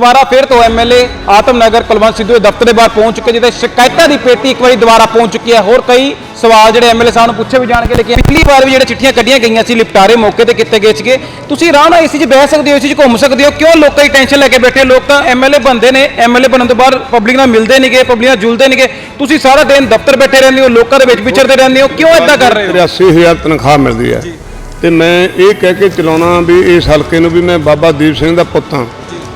ਦੁਬਾਰਾ ਫਿਰ ਤੋਂ ਐਮਐਲਏ ਆਤਮਨਗਰ ਕੁਲਵੰਤ ਸਿੱਧੂ ਦੇ ਦਫ਼ਤਰ ਦੇ ਬਾਹਰ ਪਹੁੰਚ ਚੁੱਕੇ, ਜਿਹਦੇ ਸ਼ਿਕਾਇਤਾਂ ਦੀ ਪੇਟੀ ਇੱਕ ਵਾਰੀ ਦੁਬਾਰਾ ਪਹੁੰਚ ਚੁੱਕੀ ਹੈ। ਹੋਰ ਕਈ ਸਵਾਲ ਜਿਹੜੇ ਐਮਐਲਏ ਸਾਹਿਬ ਨੂੰ ਪੁੱਛੇ ਵੀ ਜਾਣਗੇ, ਲੇਕਿਨ ਪਿਛਲੀ ਵਾਰ ਵੀ ਜਿਹੜੇ ਚਿੱਠੀਆਂ ਕੱਢੀਆਂ ਗਈਆਂ ਸੀ ਲਿਪਟਾਰੇ ਮੌਕੇ ਤੇ ਕਿੱਥੇ ਗਏ ਸੀਗੇ, ਤੁਸੀਂ ਆਰਾਮ ਨਾਲ ਏਸੀ 'ਚ ਬਹਿ ਸਕਦੇ ਹੋ, ਏਸੀ 'ਚ ਘੁੰਮ ਸਕਦੇ ਹੋ, ਕਿਉਂ ਲੋਕਾਂ ਦੀ ਟੈਨਸ਼ਨ ਲੈ ਕੇ ਬੈਠੇ ਲੋਕ ਤਾਂ ਐਮਐਲਏ ਬਣਦੇ ਨੇ ਐਮਐਲਏ ਬਣਨ ਤੋਂ ਬਾਅਦ ਪਬਲਿਕ ਨਾਲ ਮਿਲਦੇ ਨਹੀਂਗੇ ਪਬਲਿਕ ਨਾਲ ਜੁਲਦੇ ਨਹੀਂਗੇ ਤੁਸੀਂ ਸਾਰਾ ਦਿਨ ਦਫ਼ਤਰ ਬੈਠੇ ਰਹਿੰਦੇ ਹੋ, ਲੋਕਾਂ ਦੇ ਵਿੱਚ ਵਿਚਰਦੇ ਰਹਿੰਦੇ ਹੋ, ਕਿਉਂ ਇਦਾਂ ਕਰ ਰਹੇ ਹੋ? 83000 ਤਨਖਾਹ ਮਿਲਦੀ ਹੈ। ਤੇ ਮੈਂ ਇਹ ਕਹਿ ਕੇ ਚਲਾਉਣਾ ਵੀ ਇਸ ਹਲਕੇ ਨੂੰ ਵੀ ਮੈਂ ਬਾਬਾ ਦੀਪ ਸਿੰਘ ਦਾ ਪੁੱਤ ਹਾਂ।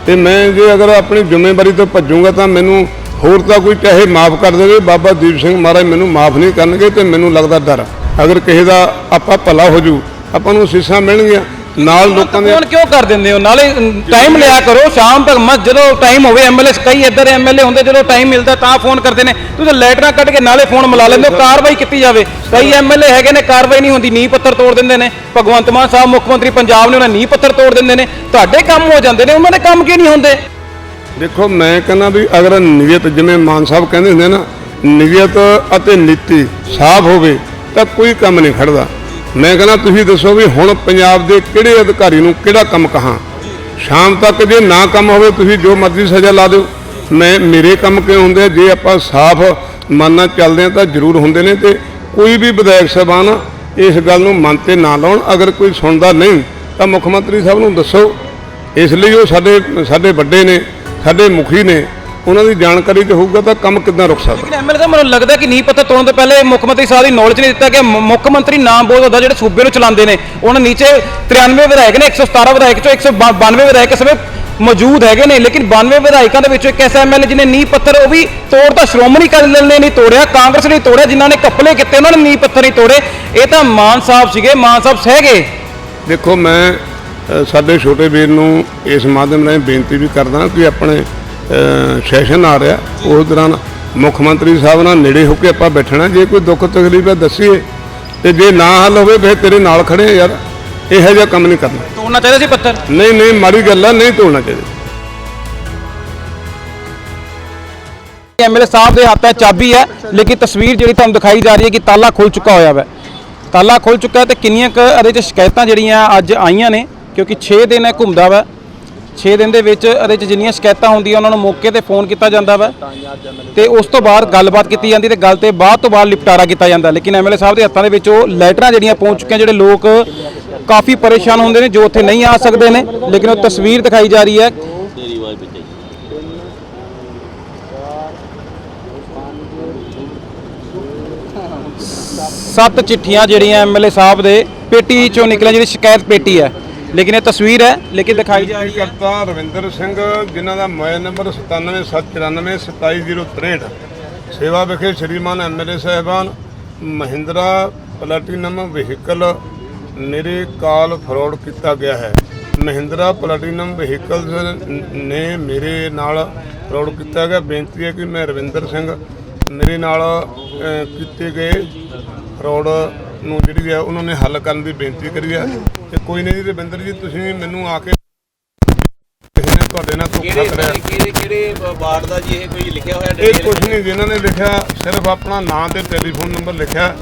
ਤੇ ਮੈਂ ਜੇ ਅਗਰ ਆਪਣੀ ਜ਼ਿੰਮੇਵਾਰੀ ਤੋਂ ਭੱਜੂਗਾ ਤਾਂ ਮੈਨੂੰ ਹੋਰ ਤਾਂ ਕੋਈ ਚਾਹੇ ਮਾਫ ਕਰ ਦੇਵੇ। ਬਾਬਾ ਦੀਪ ਸਿੰਘ ਮਹਾਰਾਜ ਮੈਨੂੰ ਮਾਫ ਨਹੀਂ ਕਰਨਗੇ ਤੇ ਮੈਨੂੰ ਲੱਗਦਾ ਡਰ ਅਗਰ ਕਿਸੇ ਦਾ ਆਪਾਂ ਭਲਾ ਹੋ ਜੂ, ਆਪਾਂ ਨੂੰ ਸੀਸਾਂ ਮਿਲਣਗੀਆਂ। ਨਾਲ ਲੋਕਾਂ ਦੇ ਫੋਨ ਕਿਉਂ ਕਰ ਦਿੰਦੇ ਹੋ? ਨਾਲੇ ਟਾਈਮ ਲਿਆ ਕਰੋ ਸ਼ਾਮ ਤੱਕ ਮਤ ਜਦੋਂ ਟਾਈਮ ਹੋਵੇ ਐਮਐਲਏ ਕਈ ਇੱਧਰ ਐਮਐਲਏ ਹੁੰਦੇ ਜਦੋਂ ਟਾਈਮ ਮਿਲਦਾ ਤਾਂ ਫੋਨ ਕਰਦੇ ਨੇ। ਤੁਸੀਂ ਲੈਟਰਾਂ ਕੱਢ ਕੇ ਨਾਲੇ ਫੋਨ ਮਿਲਾ ਲੈਂਦੇ ਹੋ ਕਾਰਵਾਈ ਕੀਤੀ ਜਾਵੇ। ਕਈ ਐਮਐਲਏ ਹੈਗੇ ਨੇ ਕਾਰਵਾਈ ਨਹੀਂ ਹੁੰਦੀ ਨੀਂਹ ਪੱਥਰ ਤੋੜ ਦਿੰਦੇ ਨੇ। ਭਗਵੰਤ ਮਾਨ ਸਾਹਿਬ ਮੁੱਖ ਮੰਤਰੀ ਪੰਜਾਬ ਨੇ ਉਹਨਾਂ ਨੀਂਹ ਪੱਥਰ ਤੋੜ ਦਿੰਦੇ ਨੇ। ਤੁਹਾਡੇ ਕੰਮ ਹੋ ਜਾਂਦੇ ਨੇ ਉਹਨਾਂ ਦੇ ਕੰਮ ਕਿਉਂ ਨਹੀਂ ਹੁੰਦੇ? ਦੇਖੋ ਮੈਂ ਕਹਿੰਦਾ ਵੀ ਅਗਰ ਨਿਯਤ ਜਿਵੇਂ ਮਾਨ ਸਾਹਿਬ ਕਹਿੰਦੇ ਹੁੰਦੇ ਨਾ ਨਿਯਤ ਅਤੇ ਨੀਤੀ ਸਾਫ਼ ਹੋਵੇ ਤਾਂ ਕੋਈ ਕੰਮ ਨਹੀਂ ਖੜਦਾ। ਮੈਂ ਕਹਿੰਦਾ ਤੁਸੀਂ ਦੱਸੋ ਵੀ ਹੁਣ ਪੰਜਾਬ ਦੇ ਕਿਹੜੇ ਅਧਿਕਾਰੀ ਨੂੰ ਕਿਹੜਾ ਕੰਮ ਕਹਾਂ? ਸ਼ਾਮ ਤੱਕ ਜੇ ਨਾ ਕੰਮ ਹੋਵੇ ਤੁਸੀਂ ਜੋ ਮਰਜ਼ੀ ਸਜ਼ਾ ਲਾ ਦਿਓ। ਮੈਂ ਮੇਰੇ ਕੰਮ ਕਿਉਂ ਹੁੰਦੇ ਆ? ਜੇ ਆਪਾਂ ਸਾਫ਼ ਮਨ ਨਾਲ ਚੱਲਦੇ ਆ ਤਾਂ ਜ਼ਰੂਰ ਹੁੰਦੇ ਨੇ ਤੇ ਕੋਈ ਵੀ ਵਿਧਾਇਕ ਸਾਹਿਬਾਨ ਇਸ ਗੱਲ ਨੂੰ ਮਨ ਤੇ ਨਾ ਲਾਉਣ। ਅਗਰ ਕੋਈ ਸੁਣਦਾ ਨਹੀਂ ਤਾਂ ਮੁੱਖ ਮੰਤਰੀ ਸਾਹਿਬ ਨੂੰ ਦੱਸੋ। ਇਸ ਲਈ ਉਹ ਸਾਡੇ ਸਾਡੇ ਵੱਡੇ ਨੇ, ਸਾਡੇ ਮੁਖੀ ਨੇ। ਉਹਨਾਂ ਦੀ ਜਾਣਕਾਰੀ ਤੇ ਹੋਊਗਾ ਤਾਂ ਕੰਮ ਕਿੱਦਾਂ ਰੁਕ ਸਕਦਾ। ਐਮਐਲਏ ਸਾਹਿਬ ਮੈਨੂੰ ਲੱਗਦਾ ਕਿ ਨੀਂਹ ਪੱਥਰ ਤੋੜਨ ਤੋਂ ਪਹਿਲੇ ਮੁੱਖ ਮੰਤਰੀ ਸਾਹਿਬ ਦੀ ਨੌਲੇਜ ਨਹੀਂ ਦਿੱਤਾ ਕਿ ਮੁੱਖ ਮੰਤਰੀ ਨਾਮ ਬਹੁਤ ਹੁੰਦਾ ਜਿਹੜੇ ਸੂਬੇ ਨੂੰ ਚਲਾਉਂਦੇ ਨੇ। ਉਹਨਾਂ ਨੀਚੇ 93 ਵਿਧਾਇਕ ਨੇ 117 ਵਿਧਾਇਕ ਚੋਂ 192 ਵਿਧਾਇਕ ਸਮੇਂ ਮੌਜੂਦ ਹੈਗੇ ਨੇ। ਲੇਕਿਨ 92 ਵਿਧਾਇਕਾਂ ਦੇ ਵਿੱਚੋਂ ਇੱਕ ਐਸਾ ਐਮਐਲਏ ਜਿਹਨੇ ਨੀਂਹ ਪੱਥਰ ਉਹ ਵੀ ਤੋੜਤਾ ਸ਼੍ਰੋਮਣੀ ਅਕਾਲੀ ਦਲ ਨੇ ਨਹੀਂ ਤੋੜਿਆ ਕਾਂਗਰਸ ਨੇ ਤੋੜਿਆ ਜਿਨ੍ਹਾਂ ਨੇ ਕਪਲੇ ਕੀਤੇ ਉਹਨਾਂ ਨੇ ਨੀਂਹ ਪੱਥਰ ਨਹੀਂ ਤੋੜੇ। ਇਹ ਤਾਂ ਮਾਨ ਸਾਹਿਬ ਸੀਗੇ। ਮਾਨ ਸਾਹਿਬ ਸਹਿ ਗਏ। ਦੇਖੋ ਮੈਂ ਸਾਡੇ ਛੋਟੇ ਵੀਰ ਨੂੰ ਇਸ ਮਾਧਿਅਮ ਰਾਹੀਂ ਬੇਨਤੀ ਵੀ ਕਰਦਾ ਕਿ ਆਪਣੇ ਸੈਸ਼ਨ ਆ ਰਿਹਾ। ਉਸ ਦੌਰਾਨ ਮੁੱਖ ਮੰਤਰੀ ਸਾਹਿਬ ਨਾਲ ਨੇੜੇ ਹੋ ਕੇ ਆਪਾਂ ਬੈਠਣਾ। ਜੇ ਕੋਈ ਦੁੱਖ ਤਕਲੀਫ ਹੈ ਦੱਸੀਏ। ਤੇ ਜੇ ਨਾ ਹੱਲ ਹੋਵੇ ਫਿਰ ਤੇਰੇ ਨਾਲ ਖੜੇ ਆ ਯਾਰ। ਇਹੋ ਜਿਹਾ ਕੰਮ ਨਹੀਂ ਕਰਨਾ। ਤੋੜਨਾ ਚਾਹੀਦਾ ਸੀ ਪੱਥਰ? ਨਹੀਂ ਨਹੀਂ ਮਾੜੀ ਗੱਲ ਆ ਨਹੀਂ ਤੋੜਨਾ ਚਾਹੀਦਾ। ਐਮਐਲਏ ਸਾਹਿਬ ਦੇ ਹੱਥਾਂ ਚਾਬੀ ਹੈ ਲੇਕਿਨ ਤਸਵੀਰ ਜਿਹੜੀ ਤੁਹਾਨੂੰ ਦਿਖਾਈ ਜਾ ਰਹੀ ਹੈ ਕਿ ਤਾਲਾ ਖੁੱਲ ਚੁੱਕਾ ਹੋਇਆ ਹੈ ਤਾਲਾ ਖੁੱਲ ਚੁੱਕਾ ਹੈ ਤੇ ਕਿੰਨੀਆਂ ਕੁ ਇਹਦੇ 'ਚ ਸ਼ਿਕਾਇਤਾਂ ਜਿਹੜੀਆਂ ਅੱਜ ਆਈਆਂ ਨੇ ਕਿਉਂਕਿ 6 ਦਿਨ ਇਹ ਘੁੰਮਦਾ ਵਾ। 6 ਦਿਨ ਦੇ ਵਿੱਚ ਇਹਦੇ 'ਚ ਜਿੰਨੀਆਂ ਸ਼ਿਕਾਇਤਾਂ ਹੁੰਦੀਆਂ, ਉਹਨਾਂ ਨੂੰ ਮੌਕੇ ਤੇ ਫੋਨ ਕੀਤਾ ਜਾਂਦਾ ਵਾ। ਤੇ ਉਸ ਤੋਂ ਬਾਅਦ ਗੱਲਬਾਤ ਕੀਤੀ ਜਾਂਦੀ ਤੇ ਗੱਲ ਤੇ ਬਾਅਦ ਤੋਂ ਬਾਅਦ ਲਿਪਟਾਰਾ ਕੀਤਾ ਜਾਂਦਾ। ਲੇਕਿਨ ਐਮਐਲਏ ਸਾਹਿਬ ਦੇ ਹੱਥਾਂ ਦੇ ਵਿੱਚ ਉਹ ਲੈਟਰਾਂ ਜਿਹੜੀਆਂ ਪਹੁੰਚ ਚੁੱਕੀਆਂ, ਜਿਹੜੇ ਲੋਕ ਕਾਫੀ ਪਰੇਸ਼ਾਨ ਹੁੰਦੇ ਨੇ, ਜੋ ਉੱਥੇ ਨਹੀਂ ਆ ਸਕਦੇ ਨੇ, ਲੇਕਿਨ ਉਹ ਤਸਵੀਰ ਦਿਖਾਈ ਜਾ ਰਹੀ ਹੈ। ਸੱਤ ਚਿੱਠੀਆਂ ਜਿਹੜੀਆਂ ਐਮਐਲਏ ਸਾਹਿਬ ਦੇ ਪੇਟੀ ਚੋਂ ਨਿਕਲੀਆਂ ਜਿਹੜੀ ਸ਼ਿਕਾਇਤ ਪੇਟੀ ਹੈ। ਲੇਕਿਨ ਇਹ ਤਸਵੀਰ ਹੈ, ਲੇਕਿਨ ਦਿਖਾਈ ਜਾ ਰਹੀ ਹੈ। ਕਰਤਾ ਰਵਿੰਦਰ ਸਿੰਘ, ਜਿਨ੍ਹਾਂ ਦਾ ਮੋਬਾਈਲ ਨੰਬਰ 9779927063 ਸੇਵਾ ਵਿਖੇ ਸ਼੍ਰੀਮਾਨ ਐਮਐਲਏ ਸਾਹਿਬਾਨ, ਮਹਿੰਦਰਾ ਪਲੈਟੀਨਮ ਵਹੀਕਲ ਮੇਰੇ ਕਾਲ ਫਰੋਡ ਕੀਤਾ ਗਿਆ ਹੈ। ਮਹਿੰਦਰਾ ਪਲੈਟੀਨਮ ਵਹੀਕਲ ਨੇ ਮੇਰੇ ਨਾਲ ਫਰੋਡ ਕੀਤਾ ਗਿਆ। ਬੇਨਤੀ ਹੈ ਕਿ ਮੈਂ ਰਵਿੰਦਰ ਸਿੰਘ ਮੇਰੇ ਨਾਲ ਕੀਤੇ ਗਏ ਫਰੋਡ ਨੂੰ ਜਿਹੜੀ ਹੈ ਉਹਨਾਂ ਨੇ ਹੱਲ ਕਰਨ ਦੀ ਬੇਨਤੀ ਕਰੀ ਹੈ ਤੇ ਕੋਈ ਨਹੀਂ ਰਵਿੰਦਰ ਜੀ ਤੁਸੀਂ ਮੈਨੂੰ ਆ ਕੇ ਕਿਸੇ ਨੇ ਤੁਹਾਡੇ ਨਾਲ ਧੋਖਾ ਕਰਿਆ। ਕਿਹੜੇ ਕਿਹੜੇ ਵਾਰਡ ਦਾ ਜੀ ਇਹ ਕੋਈ ਲਿਖਿਆ ਹੋਇਆ ਇਹ? ਕੁਝ ਨਹੀਂ ਜਿਨ੍ਹਾਂ ਨੇ ਲਿਖਿਆ ਸਿਰਫ ਆਪਣਾ ਨਾਮ ਤੇ ਟੈਲੀਫੋਨ ਨੰਬਰ ਲਿਖਿਆ।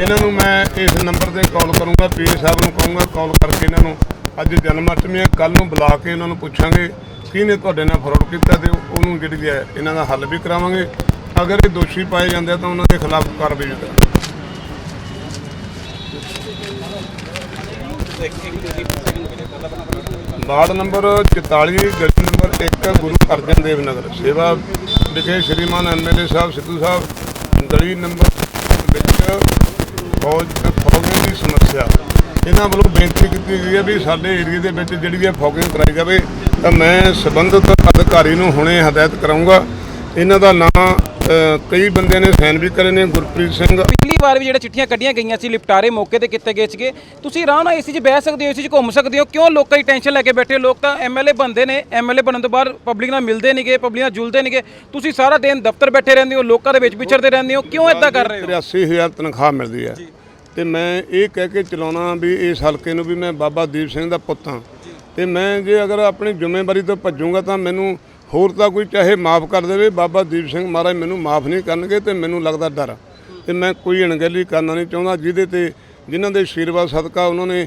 ਇਹਨਾਂ ਨੂੰ ਮੈਂ ਇਸ ਨੰਬਰ ਤੇ ਕਾਲ ਕਰੂੰਗਾ ਪੀ ਸਾਹਿਬ ਨੂੰ ਕਹੂੰਗਾ ਕਾਲ ਕਰਕੇ ਇਹਨਾਂ ਨੂੰ। ਅੱਜ ਜਨਮ ਅਸ਼ਟਮੀ ਹੈ ਕੱਲ ਨੂੰ ਬੁਲਾ ਕੇ ਇਹਨਾਂ ਨੂੰ ਪੁੱਛਾਂਗੇ ਕਿਹਨੇ ਤੁਹਾਡੇ ਨਾਲ ਫਰਾਡ ਕੀਤਾ ਤੇ ਉਹਨੂੰ ਜਿਹੜੀ ਹੈ ਇਹਨਾਂ ਦਾ ਹੱਲ ਵੀ ਕਰਾਵਾਂਗੇ। ਅਗਰ ਇਹ ਦੋਸ਼ੀ ਪਾਏ ਜਾਂਦੇ ਆ ਤਾਂ ਉਹਨਾਂ ਦੇ ਖਿਲਾਫ ਕਾਰਵਾਈ ਕਰਾਂਗੇ। ਵਾਰਡ ਨੰਬਰ 44 ਗਲੀ ਨੰਬਰ 1 ਗੁਰੂ ਅਰਜਨ ਦੇਵ ਨਗਰ। ਸੇਵਾ ਵਿਖੇ ਸ਼੍ਰੀਮਾਨ ਐਮਐਲਏ ਸਾਹਿਬ, ਸਿੱਧੂ ਸਾਹਿਬ ਗਲੀ ਨੰਬਰ ਵਿੱਚ ਫੌਜ ਫੌਗਿੰਗ ਦੀ ਸਮੱਸਿਆ। ਇਹਨਾਂ ਵੱਲੋਂ ਬੇਨਤੀ ਕੀਤੀ ਗਈ ਹੈ ਵੀ ਸਾਡੇ ਏਰੀਆ ਦੇ ਵਿੱਚ ਜਿਹੜੀ ਹੈ ਫੌਗਿੰਗ ਕਰਾਈ ਜਾਵੇ, ਤਾਂ ਮੈਂ ਸੰਬੰਧਿਤ ਅਧਿਕਾਰੀ ਨੂੰ ਹੁਣੇ ਹਦਾਇਤ ਕਰਾਉਂਗਾ ਇਹਨਾਂ ਦਾ ਨਾਮ ਕਈ ਬੰਦਿਆਂ ਨੇ ਸਾਈਨ ਵੀ ਕਰੇ ਨੇ ਗੁਰਪ੍ਰੀਤ ਸਿੰਘ। ਪਿਛਲੀ ਵਾਰ ਵੀ ਜਿਹੜੇ ਚਿੱਠੀਆਂ ਕੱਢੀਆਂ ਗਈਆਂ ਸੀ ਲਿਪਟਾਰੇ ਮੌਕੇ ਤੇ ਕਿੱਥੇ ਗਏ ਸੀਗੇ ਤੁਸੀਂ ਆਰਾਮ ਨਾਲ ਏਸੀ 'ਚ ਬਹਿ ਸਕਦੇ ਹੋ ਏਸੀ 'ਚ ਘੁੰਮ ਸਕਦੇ ਹੋ ਕਿਉਂ ਲੋਕਾਂ ਦੀ ਟੈਨਸ਼ਨ ਲੈ ਕੇ ਬੈਠੇ? ਲੋਕ ਤਾਂ ਐਮਐਲਏ ਬਣਦੇ ਨੇ ਐਮਐਲਏ ਬਣਨ ਤੋਂ ਬਾਅਦ ਪਬਲਿਕ ਨਾਲ ਮਿਲਦੇ ਨਹੀਂਗੇ ਪਬਲਿਕ ਨਾਲ ਜੁਲਦੇ ਨਹੀਂਗੇ ਤੁਸੀਂ ਸਾਰਾ ਦਿਨ ਦਫ਼ਤਰ ਬੈਠੇ ਰਹਿੰਦੇ ਹੋ ਲੋਕਾਂ ਦੇ ਵਿੱਚ ਵਿਚਰਦੇ ਰਹਿੰਦੇ ਹੋ ਕਿਉਂ ਇਦਾਂ ਕਰ ਰਹੇ ਹੋ? 83000 ਤਨਖਾਹ ਮਿਲਦੀ ਹੈ। ਤੇ ਮੈਂ ਇਹ ਕਹਿ ਕੇ ਚਲਾਉਣਾ ਵੀ ਇਸ ਹਲਕੇ ਨੂੰ ਵੀ ਮੈਂ ਬਾਬਾ ਦੀਪ ਸਿੰਘ ਦਾ ਪੁੱਤ ਹਾਂ। ਤੇ ਮੈਂ ਜੇ ਅਗਰ ਆਪਣੀ ਜ਼ਿੰਮੇਵਾਰੀ ਤੋਂ ਭੱਜੂਗਾ ਤਾਂ ਮੈਨੂੰ ਹੋਰ ਤਾਂ ਕੋਈ ਚਾਹੇ ਮਾਫ ਕਰ ਦੇਵੇ, ਬਾਬਾ ਦੀਪ ਸਿੰਘ ਮਹਾਰਾਜ ਮੈਨੂੰ ਮਾਫ ਨਹੀਂ ਕਰਨਗੇ ਤੇ ਮੈਨੂੰ ਲੱਗਦਾ ਡਰ ਤੇ ਮੈਂ ਕੋਈ ਅਣਗਹਿਲੀ ਕਰਨਾ ਨਹੀਂ ਚਾਹੁੰਦਾ, ਜਿਹਦੇ ਤੇ ਜਿਨ੍ਹਾਂ ਦੇ ਆਸ਼ੀਰਵਾਦ ਸਦਕਾ ਉਹਨਾਂ ਨੇ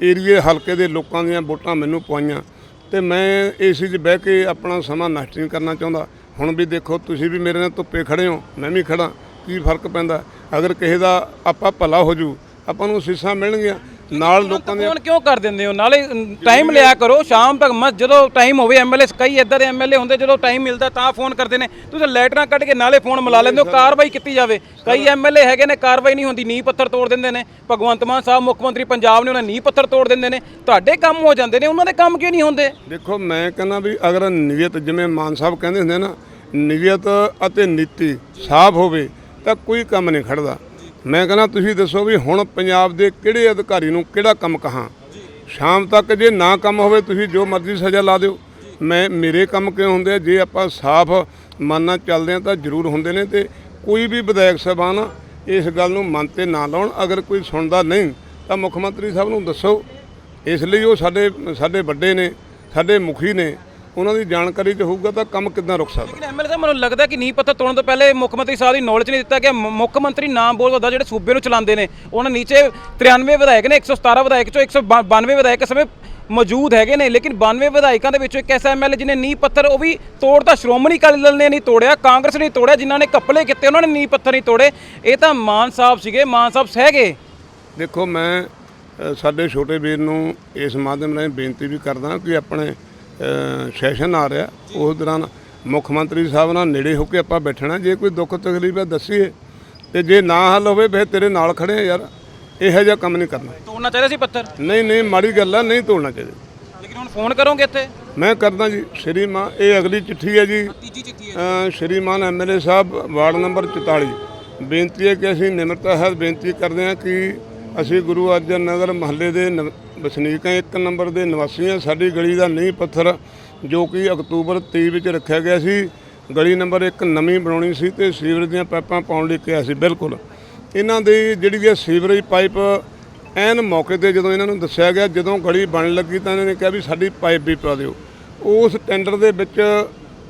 ਏਰੀਏ ਹਲਕੇ ਦੇ ਲੋਕਾਂ ਦੀਆਂ ਵੋਟਾਂ ਮੈਨੂੰ ਪਵਾਈਆਂ। ਤੇ ਮੈਂ ਏਸੀ 'ਚ ਬਹਿ ਕੇ ਆਪਣਾ ਸਮਾਂ ਨਸ਼ਟ ਨਹੀਂ ਕਰਨਾ ਚਾਹੁੰਦਾ। ਹੁਣ ਵੀ ਦੇਖੋ, ਤੁਸੀਂ ਵੀ ਮੇਰੇ ਨਾਲ ਧੁੱਪੇ ਖੜੇ ਹੋ, ਮੈਂ ਵੀ ਖੜਾ ਕੀ ਫ਼ਰਕ ਪੈਂਦਾ? ਅਗਰ ਕਿਸੇ ਦਾ ਆਪਾਂ ਭਲਾ ਹੋ ਜੂ, ਆਪਾਂ ਨੂੰ ਸੀਸਾਂ ਮਿਲਣਗੀਆਂ। ਨਾਲ ਲੋਕਾਂ ਦੇ ਫੋਨ ਕਿਉਂ ਕਰ ਦਿੰਦੇ ਹੋ? ਨਾਲੇ ਟਾਈਮ ਲਿਆ ਕਰੋ ਸ਼ਾਮ ਤੱਕ ਮਤ ਜਦੋਂ ਟਾਈਮ ਹੋਵੇ ਐਮਐਲਏ ਕਈ ਇੱਦਾਂ ਦੇ ਐਮਐਲਏ ਹੁੰਦੇ ਜਦੋਂ ਟਾਈਮ ਮਿਲਦਾ ਤਾਂ ਫੋਨ ਕਰਦੇ ਨੇ। ਤੁਸੀਂ ਲੈਟਰਾਂ ਕੱਢ ਕੇ ਨਾਲੇ ਫੋਨ ਮਿਲਾ ਲੈਂਦੇ ਹੋ ਕਾਰਵਾਈ ਕੀਤੀ ਜਾਵੇ। ਕਈ ਐਮਐਲਏ ਹੈਗੇ ਨੇ ਕਾਰਵਾਈ ਨਹੀਂ ਹੁੰਦੀ ਨੀਂਹ ਪੱਥਰ ਤੋੜ ਦਿੰਦੇ ਨੇ। ਭਗਵੰਤ ਮਾਨ ਸਾਹਿਬ ਮੁੱਖ ਮੰਤਰੀ ਪੰਜਾਬ ਨੇ ਉਹਨਾਂ ਨੀਂਹ ਪੱਥਰ ਤੋੜ ਦਿੰਦੇ ਨੇ। ਤੁਹਾਡੇ ਕੰਮ ਹੋ ਜਾਂਦੇ ਨੇ ਉਹਨਾਂ ਦੇ ਕੰਮ ਕਿਉਂ ਨਹੀਂ ਹੁੰਦੇ? ਦੇਖੋ ਮੈਂ ਕਹਿੰਦਾ ਵੀ ਅਗਰ ਨੀਅਤ ਜਿਵੇਂ ਮਾਨ ਸਾਹਿਬ ਕਹਿੰਦੇ ਹੁੰਦੇ ਨਾ ਨੀਅਤ ਅਤੇ ਨੀਤੀ ਸਾਫ਼ ਹੋਵੇ ਤਾਂ ਕੋਈ ਕੰਮ ਨਹੀਂ ਖੜਦਾ। ਮੈਂ ਕਹਿੰਦਾ ਤੁਸੀਂ ਦੱਸੋ ਵੀ ਹੁਣ ਪੰਜਾਬ ਦੇ ਕਿਹੜੇ ਅਧਿਕਾਰੀ ਨੂੰ ਕਿਹੜਾ ਕੰਮ ਕਹਾਂ? ਸ਼ਾਮ ਤੱਕ ਜੇ ਨਾ ਕੰਮ ਹੋਵੇ ਤੁਸੀਂ ਜੋ ਮਰਜ਼ੀ ਸਜ਼ਾ ਲਾ ਦਿਓ। ਮੈਂ, ਮੇਰੇ ਕੰਮ ਕਿਉਂ ਹੁੰਦੇ ਆ? ਜੇ ਆਪਾਂ ਸਾਫ਼ ਮਨ ਨਾਲ ਚੱਲਦੇ ਆ ਤਾਂ ਜ਼ਰੂਰ ਹੁੰਦੇ ਨੇ ਤੇ ਕੋਈ ਵੀ ਵਿਧਾਇਕ ਸਾਹਿਬਾਨ ਇਸ ਗੱਲ ਨੂੰ ਮਨ ਤੇ ਨਾ ਲਾਉਣ। ਅਗਰ ਕੋਈ ਸੁਣਦਾ ਨਹੀਂ ਤਾਂ ਮੁੱਖ ਮੰਤਰੀ ਸਾਹਿਬ ਨੂੰ ਦੱਸੋ। ਇਸ ਲਈ ਉਹ ਸਾਡੇ ਸਾਡੇ ਵੱਡੇ ਨੇ, ਸਾਡੇ ਮੁਖੀ ਨੇ। ਉਹਨਾਂ ਦੀ ਜਾਣਕਾਰੀ 'ਚ ਹੋਊਗਾ ਤਾਂ ਕੰਮ ਕਿੱਦਾਂ ਰੁਕ ਸਕਦਾ? ਲੇਕਿਨ ਐਮਐਲਏ ਸਾਹਿਬ ਮੈਨੂੰ ਲੱਗਦਾ ਕਿ ਨੀਂਹ ਪੱਥਰ ਤੋੜਨ ਤੋਂ ਪਹਿਲੇ ਮੁੱਖ ਮੰਤਰੀ ਸਾਹਿਬ ਦੀ ਨੌਲੇਜ ਨਹੀਂ ਦਿੱਤਾ ਗਿਆ। ਮ- ਮੁੱਖ ਮੰਤਰੀ ਨਾਮ ਬਹੁਤ ਵੱਡਾ ਜਿਹੜੇ ਸੂਬੇ ਨੂੰ ਚਲਾਉਂਦੇ ਨੇ। ਉਹਨਾਂ ਨੀਚੇ 93 ਵਿਧਾਇਕ ਨੇ 117 ਵਿਧਾਇਕ ਚੋਂ 192 ਵਿਧਾਇਕ ਇਸ ਸਮੇਂ ਮੌਜੂਦ ਹੈਗੇ ਨੇ। ਲੇਕਿਨ 92 ਵਿਧਾਇਕਾਂ ਦੇ ਵਿੱਚੋਂ ਇੱਕ ਐਸਾ ਐਮਐਲਏ ਜਿਹਨੇ ਨੀਂਹ ਪੱਥਰ ਉਹ ਵੀ ਤੋੜਤਾ ਸ਼੍ਰੋਮਣੀ ਅਕਾਲੀ ਦਲ ਨੇ ਨਹੀਂ ਤੋੜਿਆ ਕਾਂਗਰਸ ਨੇ ਤੋੜਿਆ ਜਿਨ੍ਹਾਂ ਨੇ ਕੱਪਲੇ ਕੀਤੇ ਉਹਨਾਂ ਨੇ ਨੀਂਹ ਪੱਥਰ ਨਹੀਂ ਤੋੜੇ। ਇਹ ਤਾਂ ਮਾਨ ਸਾਹਿਬ ਸੀਗੇ ਮਾਨ ਸਾਹਿਬ ਸਹਿ ਗਏ। ਦੇਖੋ ਮੈਂ ਅ, ਸਾਡੇ ਛੋਟੇ ਵੀਰ ਨੂੰ ਇਸ ਮਾਧਿਅਮ ਰਾਹੀਂ ਬੇਨਤੀ ਵੀ ਕਰਦਾ ਕਿ ਆਪਣੇ ਸੈਸ਼ਨ ਆ ਰਿਹਾ। ਉਸ ਦੌਰਾਨ ਮੁੱਖ ਮੰਤਰੀ ਸਾਹਿਬ ਨਾਲ ਨੇੜੇ ਹੋ ਕੇ ਆਪਾਂ ਬੈਠਣਾ। ਜੇ ਕੋਈ ਦੁੱਖ ਤਕਲੀਫ ਹੈ ਦੱਸੀਏ। ਤੇ ਜੇ ਨਾ ਹੱਲ ਹੋਵੇ ਫਿਰ ਤੇਰੇ ਨਾਲ ਖੜੇ ਆ ਯਾਰ। ਇਹੋ ਜਿਹਾ ਕੰਮ ਨਹੀਂ ਕਰਨਾ। ਤੋੜਨਾ ਚਾਹੀਦਾ ਸੀ ਪੱਥਰ? ਨਹੀਂ ਨਹੀਂ ਮਾੜੀ ਗੱਲ ਆ ਨਹੀਂ ਤੋੜਨਾ ਚਾਹੀਦਾ। ਲੇਕਿਨ ਹੁਣ ਫੋਨ ਕਰੋਗੇ ਇੱਥੇ? ਮੈਂ ਕਰਦਾ ਜੀ ਸ਼੍ਰੀਮਾਨ ਇਹ ਅਗਲੀ ਚਿੱਠੀ ਹੈ ਜੀ। ਤੀਜੀ ਚਿੱਠੀ ਅ, ਸ਼੍ਰੀਮਾਨ ਐਮਐਲਏ ਸਾਹਿਬ ਵਾਰਡ ਨੰਬਰ 44 ਬੇਨਤੀ ਹੈ ਕਿ ਅਸੀਂ ਨਿਮਰਤਾ ਹੈ ਬੇਨਤੀ ਕਰਦੇ ਹਾਂ ਕਿ ਅਸੀਂ ਗੁਰੂ ਅਰਜਨ ਨਗਰ ਮਹੱਲੇ ਦੇ ਨ- ਵਸਨੀਕ ਹਾਂ, ਇੱਕ ਨੰਬਰ ਦੇ ਨਿਵਾਸੀ ਹਾਂ। ਸਾਡੀ ਗਲੀ ਦਾ ਨੀਂਹ ਪੱਥਰ ਜੋ ਕਿ ਅਕਤੂਬਰ 23 ਵਿੱਚ ਰੱਖਿਆ ਗਿਆ ਸੀ, ਗਲੀ ਨੰਬਰ 1 ਨਵੀਂ ਬਣਾਉਣੀ ਸੀ ਤੇ ਸੀਵਰੇਜ ਦੀਆਂ ਪਾਈਪਾਂ ਪਾਉਣ ਲਈ ਕਿਹਾ ਸੀ। ਬਿਲਕੁਲ। ਇਹਨਾਂ ਦੀ ਜਿਹੜੀ ਹੈ ਸੀਵਰੇਜ ਪਾਈਪ ਐਨ ਮੌਕੇ ਤੇ ਜਦੋਂ ਇਹਨਾਂ ਨੂੰ ਦੱਸਿਆ ਗਿਆ, ਜਦੋਂ ਗਲੀ ਬਣਨ ਲੱਗੀ ਤਾਂ ਇਹਨਾਂ ਨੇ ਕਿਹਾ ਵੀ ਸਾਡੀ ਪਾਈਪ ਵੀ ਪਾ ਦਿਓ। ਉਸ ਟੈਂਡਰ ਦੇ ਵਿੱਚ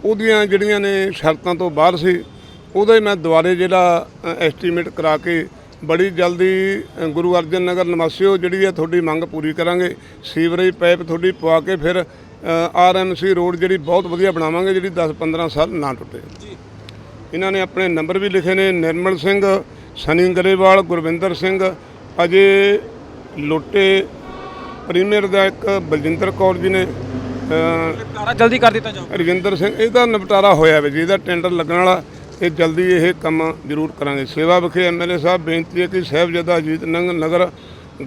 ਉਹਦੀਆਂ ਜਿਹੜੀਆਂ ਨੇ ਸ਼ਰਤਾਂ ਤੋਂ ਬਾਹਰ ਸੀ, ਉਹਦਾ ਹੀ ਮੈਂ ਦੁਬਾਰੇ ਜਿਹੜਾ ਐਸਟੀਮੇਟ ਕਰਾ ਕੇ ਬੜੀ ਜਲਦੀ ਅ, ਗੁਰੂ ਅਰਜਨ ਨਗਰ ਨਿਵਾਸੀਓ ਜਿਹੜੀ ਹੈ ਤੁਹਾਡੀ ਮੰਗ ਪੂਰੀ ਕਰਾਂਗੇ ਸੀਵਰੇਜ ਪਾਈਪ ਤੁਹਾਡੀ ਪਵਾ ਕੇ ਫਿਰ ਆਰਐਮਸੀ ਰੋਡ ਜਿਹੜੀ ਬਹੁਤ ਵਧੀਆ ਬਣਾਵਾਂਗੇ ਜਿਹੜੀ 10-15 ਸਾਲ ਨਾ ਟੁੱਟੇ। ਇਹਨਾਂ ਨੇ ਆਪਣੇ ਨੰਬਰ ਵੀ ਲਿਖੇ ਨੇ ਨਿਰਮਲ ਸਿੰਘ ਸਨੀ ਗਰੇਵਾਲ ਗੁਰਵਿੰਦਰ ਸਿੰਘ ਅਜੇ ਲੋਟੇ ਪ੍ਰੀਮੀਅਰ ਦਾ ਇੱਕ ਬਲਜਿੰਦਰ ਕੌਰ ਜੀ ਨੇ ਅ, ਕਾਰਾ ਜਲਦੀ ਕਰ ਦਿੱਤਾ ਜਾਓ ਰਜਿੰਦਰ ਸਿੰਘ ਇਹਦਾ ਨਿਪਟਾਰਾ ਹੋਇਆ ਵੇ ਜੀ ਇਹਦਾ ਟੈਂਡਰ ਲੱਗਣ ਵਾਲਾ ਤੇ ਜਲਦੀ ਇਹ ਕੰਮ ਜ਼ਰੂਰ ਕਰਾਂਗੇ। ਸੇਵਾ ਵਿਖੇ ਐਮਐਲਏ ਸਾਹਿਬ ਬੇਨਤੀ ਹੈ ਕਿ ਸਾਹਿਬਜ਼ਾਦਾ ਅਜੀਤ ਨੰਗ ਨਗਰ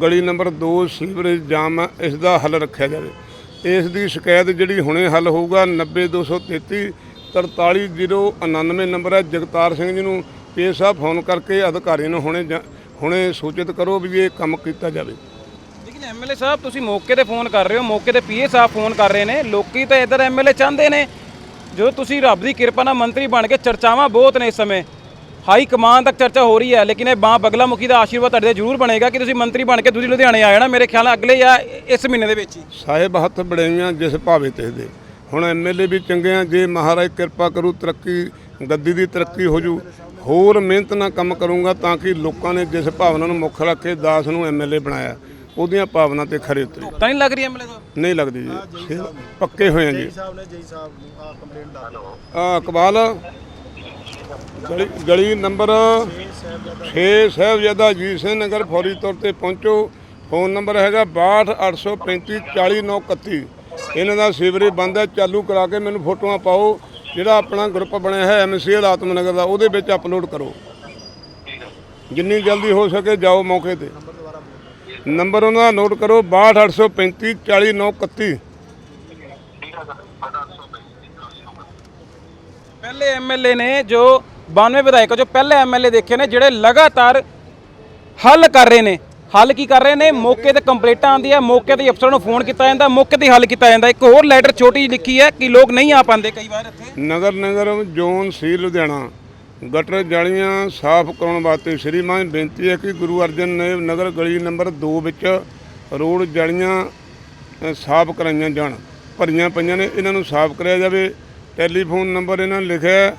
ਗਲੀ ਨੰਬਰ 2 ਸੀਵਰੇਜ ਜਾਮ ਹੈ, ਇਸ ਦਾ ਹੱਲ ਰੱਖਿਆ ਜਾਵੇ। ਇਸ ਦੀ ਸ਼ਿਕਾਇਤ ਜਿਹੜੀ ਹੁਣੇ ਹੱਲ ਹੋਊਗਾ 90233 43099 ਨੰਬਰ ਹੈ। ਜਗਤਾਰ ਸਿੰਘ ਜੀ ਨੂੰ ਪੀ ਸਾਹਿਬ ਫੋਨ ਕਰਕੇ ਅਧਿਕਾਰੀ ਨੂੰ ਹੁਣੇ ਜਾਂ- ਹੁਣੇ ਸੂਚਿਤ ਕਰੋ ਵੀ ਇਹ ਕੰਮ ਕੀਤਾ ਜਾਵੇ। ਲੇਕਿਨ ਐਮਐਲਏ ਸਾਹਿਬ ਤੁਸੀਂ ਮੌਕੇ ਤੇ ਫੋਨ ਕਰ ਰਹੇ ਹੋ। ਮੌਕੇ ਤੇ ਪੀਏ ਸਾਹਿਬ ਫੋਨ ਕਰ ਰਹੇ ਨੇ। ਲੋਕੀ ਤਾਂ ਇੱਧਰ ਐਮਐਲਏ ਚਾਹੁੰਦੇ ਨੇ। ਜਦੋਂ ਤੁਸੀਂ ਰੱਬ ਦੀ ਕਿਰਪਾ ਨਾਲ ਮੰਤਰੀ ਬਣ ਕੇ ਚਰਚਾਵਾਂ ਬਹੁਤ ਨੇ ਇਸ ਸਮੇਂ, ਹਾਈ ਕਮਾਨ ਤੱਕ ਚਰਚਾ ਹੋ ਰਹੀ ਹੈ, ਲੇਕਿਨ ਇਹ ਬਾਂ ਬਗਲਾ ਮੁਖੀ ਦਾ ਆਸ਼ੀਰਵਾਦ ਤੁਹਾਡੇ ਤੇ ਜ਼ਰੂਰ ਬਣੇਗਾ ਕਿ ਤੁਸੀਂ ਮੰਤਰੀ ਬਣ ਕੇ ਤੁਸੀਂ ਲੁਧਿਆਣੇ ਆ ਜਾਣਾ ਮੇਰੇ ਖਿਆਲ ਨਾਲ ਅਗਲੇ ਜਾਂ ਇਸ ਮਹੀਨੇ ਦੇ ਵਿੱਚ ਹੀ। ਸਾਹਿਬ ਹੱਥ ਬੜਾਈਆਂ ਜਿਸ ਭਾਵੇਂ ਤੇ ਦੇ। ਹੁਣ ਐਮਐਲਏ ਵੀ ਚੰਗੇ ਆ, ਜੇ ਮਹਾਰਾਜ ਕਿਰਪਾ ਕਰੂ, ਤਰੱਕੀ, ਗੱਦੀ ਦੀ ਤਰੱਕੀ ਹੋ ਜੂ, ਹੋਰ ਮਿਹਨਤ ਨਾਲ ਕੰਮ ਕਰੂੰਗਾ ਤਾਂ ਕਿ ਲੋਕਾਂ ਨੇ ਜਿਸ ਭਾਵਨਾ ਨੂੰ ਮੁੱਖ ਰੱਖ ਕੇ ਦਾਸ ਨੂੰ ਐਮਐਲਏ ਬਣਾਇਆ। ਉਹਦੀਆਂ ਭਾਵਨਾ ਤੇ ਖਰੇ ਉਤਰੇ। ਤਾਂ ਨਹੀਂ ਲੱਗ ਰਹੀ ਐਮਐਲਏ ਸਾਹਿਬ ਨਹੀਂ ਲੱਗਦੀ ਜੀ। ਪੱਕੇ ਹੋਏ ਆ ਜੀ। ਸਾਹਿਬ ਨੇ ਜਈ ਸਾਹਿਬ ਨੂੰ ਆ ਕੰਪਲੇਂਟ ਲਾ ਆ ਇਕਬਾਲ ਗਲੀ ਗਲੀ ਨੰਬਰ 6 ਸਾਹਿਬਜ਼ਾਦਾ ਅਜੀਤ ਸਿੰਘ ਨਗਰ ਫੌਰੀ ਤੌਰ ਤੇ ਪਹੁੰਚੋ। ਫੋਨ ਨੰਬਰ ਹੈਗਾ 6283 40931 ਇਹਨਾਂ ਦਾ ਸੀਵਰੇਜ ਬੰਦ ਹੈ ਚਾਲੂ ਕਰਾ ਕੇ ਮੈਨੂੰ ਫੋਟੋਆਂ ਪਾਓ। ਜਿਹੜਾ ਆਪਣਾ ਗਰੁੱਪ ਬਣਿਆ ਹੈ ਐਮਸੀਐਲ ਆਤਮਨਗਰ ਦਾ ਉਹਦੇ ਵਿੱਚ ਅਪਲੋਡ ਕਰੋ। ਜਿੰਨੀ ਜਲਦੀ ਹੋ ਸਕੇ ਜਾਓ ਮੌਕੇ ਤੇ। ਨੰਬਰ ਉਹਨਾਂ ਦਾ ਨੋਟ ਕਰੋ 6283 40931 ਪਹਿਲੇ ਐਮਐਲਏ ਨੇ ਜੋ 92 ਵਿਧਾਇਕਾਂ ਜੋ ਪਹਿਲੇ ਐਮਐਲਏ ਦੇਖੇ ਨੇ ਜਿਹੜੇ ਲਗਾਤਾਰ ਹੱਲ ਕਰ ਰਹੇ ਨੇ। ਹੱਲ ਕੀ ਕਰ ਰਹੇ ਨੇ? ਮੌਕੇ ਤੇ ਕੰਪਲੇਂਟਾਂ ਆਉਂਦੀਆਂ ਮੌਕੇ ਤੇ ਅਫਸਰਾਂ ਨੂੰ ਫੋਨ ਕੀਤਾ ਜਾਂਦਾ ਮੌਕੇ ਤੇ ਹੱਲ ਕੀਤਾ ਜਾਂਦਾ। ਇੱਕ ਹੋਰ ਲੈਟਰ ਛੋਟੀ ਜਿਹੀ ਲਿਖੀ ਹੈ ਕਿ ਲੋਕ ਨਹੀਂ ਆ ਪਾਉਂਦੇ ਕਈ ਵਾਰ ਇੱਥੇ। ਨਗਰ ਨਗਰ ਜ਼ੋਨ ਸੀ ਲੁਧਿਆਣਾ। ਗਟਰ ਜਾਲੀਆਂ ਸਾਫ਼ ਕਰਾਉਣ ਵਾਸਤੇ ਸ਼੍ਰੀ ਸ਼੍ਰੀਮਾਨ ਬੇਨਤੀ ਹੈ ਕਿ ਗੁਰੂ ਅਰਜਨ ਦੇਵ ਨਗਰ ਗਲੀ ਨੰਬਰ 2 ਵਿੱਚ ਰੋਡ ਜਾਲੀਆਂ ਸਾਫ਼ ਕਰਾਈਆਂ ਜਾਣ। ਭਰੀਆਂ ਪਈਆਂ ਨੇ ਇਹਨਾਂ ਨੂੰ ਸਾਫ਼ ਕਰਿਆ ਜਾਵੇ। ਟੈਲੀਫੋਨ ਨੰਬਰ ਇਹਨਾਂ ਨੇ ਲਿਖਿਆ ਹੈ